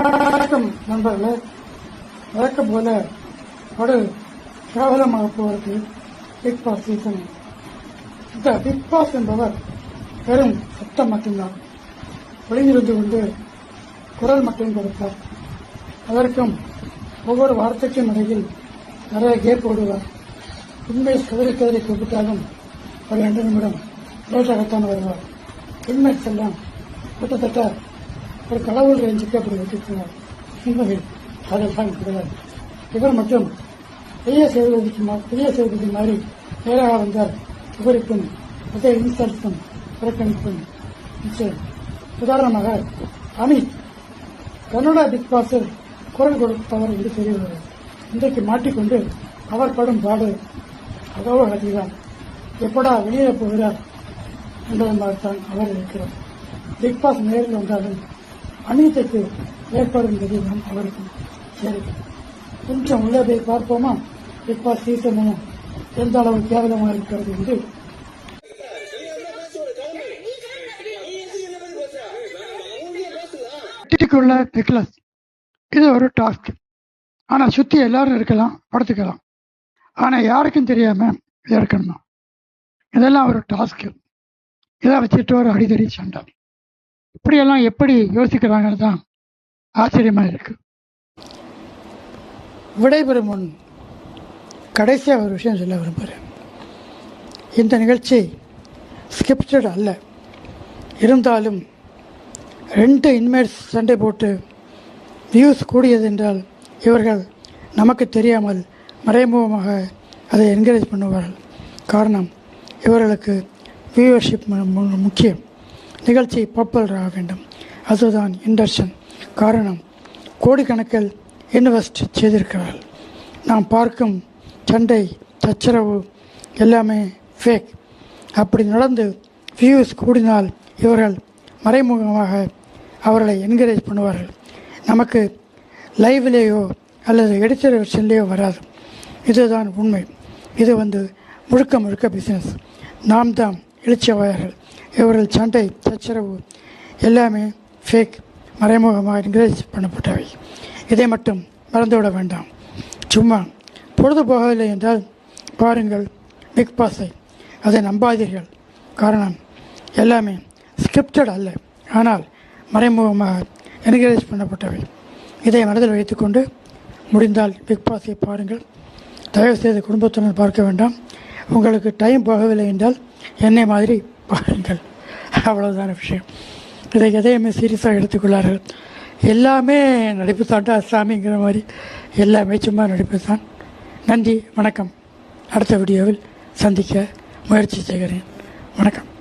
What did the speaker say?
வணக்கம் நண்பர்களே. வழக்கம் போல ஒரு கேவலமாக போவது பிக் பாஸ் சீசன் இந்த பிக் பாஸ் என்பவர் வெறும் சத்தம் மட்டும்தான். வெளியிருந்து கொண்டு குரல் மட்டும் கொடுப்பார். அதற்கும் ஒவ்வொரு வார்த்தைக்கும் இடையில் நிறைய கேப் போடுவார். உண்மை கதறி கதறி கூப்பிட்டாலும் ஒரு ரெண்டு நிமிடம் லேட்டாகத்தான் வருவார். இன்மேட்ஸ் எல்லாம் கிட்டத்தட்ட ஒரு கடவுள் ரேஞ்சுக்கு அப்படி வச்சிருக்கிறார் தான் அதெல்லாம் கிடையாது இவர் மட்டும் பெரிய சேதுபதிக்கு பெரிய சேதுபதி மாதிரி நேராக வந்தால் விவரிப்பும் அதே இன்சல்ட்டும் புறக்கணிப்பும் நிச்சயம் உதாரணமாக அமித் கன்னடா பிக் பாஸில் குரல் கொடுத்தவர் என்று தெரிகிறார் இன்றைக்கு மாட்டிக்கொண்டு அவர் படும் பாடு அதோடு அதிகம் எப்படா வெளியே போகிறார் என்பதை மாதிரிதான் அவர் இருக்கிறார். பிக் பாஸ் நேரில் வந்தாலும் அநீதிக்கு ஏற்படும் நாம் அவருக்கும் சரி. கொஞ்சம் உள்ளே போய் பார்ப்போமா? இப்போ பாஸ் சீசனும் எந்த அளவு கேவலமாக இருக்கிறது என்று. டிக்குள்ள நிக்லஸ் இது ஒரு டாஸ்க். ஆனா சுத்தி எல்லாரும் இருக்கலாம் படுத்துக்கலாம். ஆனா யாருக்கும் தெரியாம இருக்கணும் இதெல்லாம் ஒரு டாஸ்க். இதை வச்சுட்டு ஒரு அடிதடி சண்டை. இப்படியெல்லாம் எப்படி யோசிக்கிறாங்கன்னு தான் ஆச்சரியமாக இருக்கு. விடைபெறும் முன் கடைசியாக ஒரு விஷயம் சொல்ல விரும்புகிறேன் இந்த நிகழ்ச்சி ஸ்கிரிப்டட் அல்ல. இருந்தாலும் ரெண்டு இன்மேட்ஸ் சண்டை போட்டு வியூஸ் கூடியது என்றால் இவர்கள் நமக்கு தெரியாமல் மறைமுகமாக அதை என்கரேஜ் பண்ணுவார்கள். காரணம் இவர்களுக்கு வியூவர்ஷிப் முக்கியம். நிகழ்ச்சி பாப்புலர் ஆக வேண்டும். அதுதான் இண்டர்ஷன் காரணம் கோடிக்கணக்கில் இன்வெஸ்ட் செய்திருக்கிறார்கள். நாம் பார்க்கும் சண்டை சச்சரவு எல்லாமே ஃபேக் அப்படி நடந்து வியூஸ் கூடினால் இவர்கள் மறைமுகமாக அவர்களை என்கரேஜ் பண்ணுவார்கள். நமக்கு லைவ்லேயோ அல்லது எடிட்டர் வெர்ஷன்லேயோ வராது. இதுதான் உண்மை. இது வந்து முழுக்க முழுக்க பிஸ்னஸ் நாம் தான் எழுச்சியவாயர்கள். இவர்கள் சண்டை சச்சரவு எல்லாமே ஃபேக் மறைமுகமாக என்கரேஜ் பண்ணப்பட்டவை. இதை மட்டும் மறந்துவிட வேண்டாம். சும்மா பொழுது போகவில்லை என்றால் பாருங்கள் பிக் பாஸை அதை நம்பாதீர்கள். காரணம் எல்லாமே ஸ்கிரிப்டட் அல்ல. ஆனால் மறைமுகமாக என்கரேஜ் பண்ணப்பட்டவை. இதை மனதில் வைத்துக்கொண்டு முடிந்தால் பிக் பாஸை பாருங்கள். தயவுசெய்து குடும்பத்துடன் பார்க்க வேண்டாம். உங்களுக்கு டைம் போகவில்லை என்றால் என்னை மாதிரி பாருங்கள். அவ்வளோதான விஷயம். இதை எதையுமே சீரியஸாக எடுத்துக்கொள்ளார்கள். எல்லாமே நடிப்பு தாண்டா சாமிங்கிற மாதிரி. எல்லாமே சும்மா நடிப்பு தான் நன்றி வணக்கம். அடுத்த வீடியோவில் சந்திக்க முயற்சி செய்கிறேன். வணக்கம்.